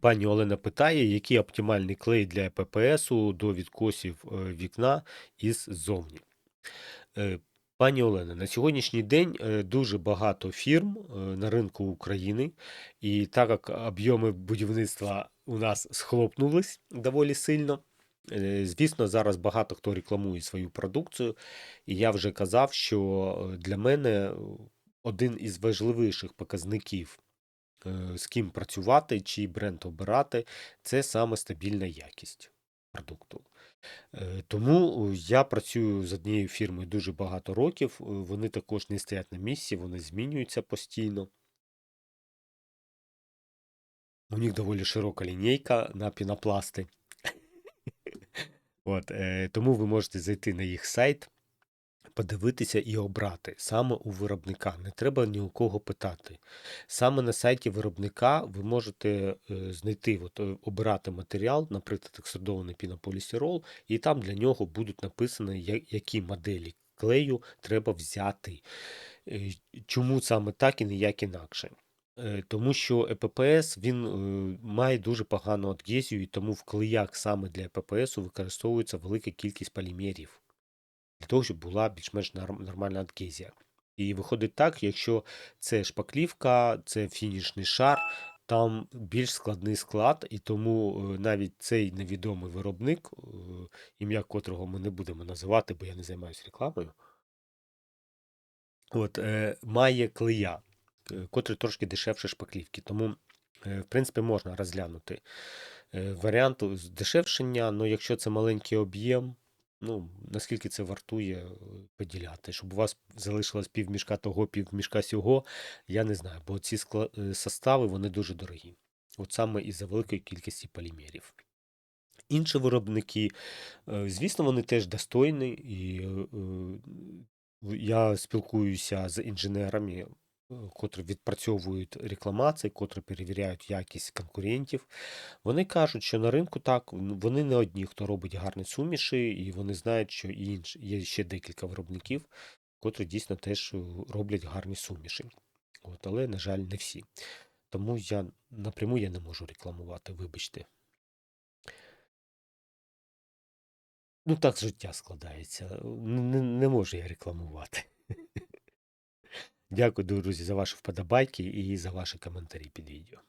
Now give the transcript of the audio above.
Пані Олена питає, який оптимальний клей для ППСу до відкосів е, вікна із ззовні. Е, Пані Олена, на сьогоднішній день е, дуже багато фірм на ринку України, і так як об'єми будівництва у нас схлопнулись доволі сильно. Звісно, зараз багато хто рекламує свою продукцію, і я вже казав, що для мене один із важливіших показників з ким працювати, чий бренд обирати, це саме стабільна якість продукту. Е, Тому я працюю з однією фірмою дуже багато років. е, Вони також не стоять на місці, вони змінюються постійно. У них доволі широка лінійка на пінопласти. От, е, тому ви можете зайти на їх сайт, подивитися і обрати саме у виробника. Не треба ні у кого питати. Саме на сайті виробника ви можете е, знайти, от, е, обирати матеріал, наприклад, екструдований пінополістирол, і там для нього будуть написані, які моделі клею треба взяти. Е, Чому саме так і ніяк інакше? Е, Тому що ЕППС він має дуже погану адгезію, і тому в клеях саме для ЕППСу використовується велика кількість полімерів для того, щоб була більш-менш нормальна адгезія. І виходить так, якщо це шпаклівка, це фінішний шар, там більш складний склад, і тому е, навіть цей невідомий виробник, е, ім'я котрого ми не будемо називати, бо я не займаюся рекламою, от, е, має клея, котрий трошки дешевше шпаклівки. Тому, в принципі, можна розглянути варіант здешевшення, але якщо це маленький об'єм, ну, наскільки це вартує е, поділяти, щоб у вас залишилось півмішка того, півмішка сього, я не знаю, бо ці скла- е, состави вони дуже дорогі. От саме із-за великої кількості полімерів. Інші виробники, е, звісно, вони теж достойні, і я спілкуюся з інженерами, котрі відпрацьовують рекламації, котрі перевіряють якість конкурентів. Вони кажуть, що на ринку так, вони не одні, хто робить гарні суміші, і вони знають, що і інш, є ще декілька виробників, котрі дійсно теж е, роблять гарні суміші. От, але, на жаль, не всі. Тому я напряму я не можу рекламувати, вибачте. Ну, так життя складається. Не, не, не можу я рекламувати. Дякую, друзі, за ваші вподобайки і за ваші коментарі під відео.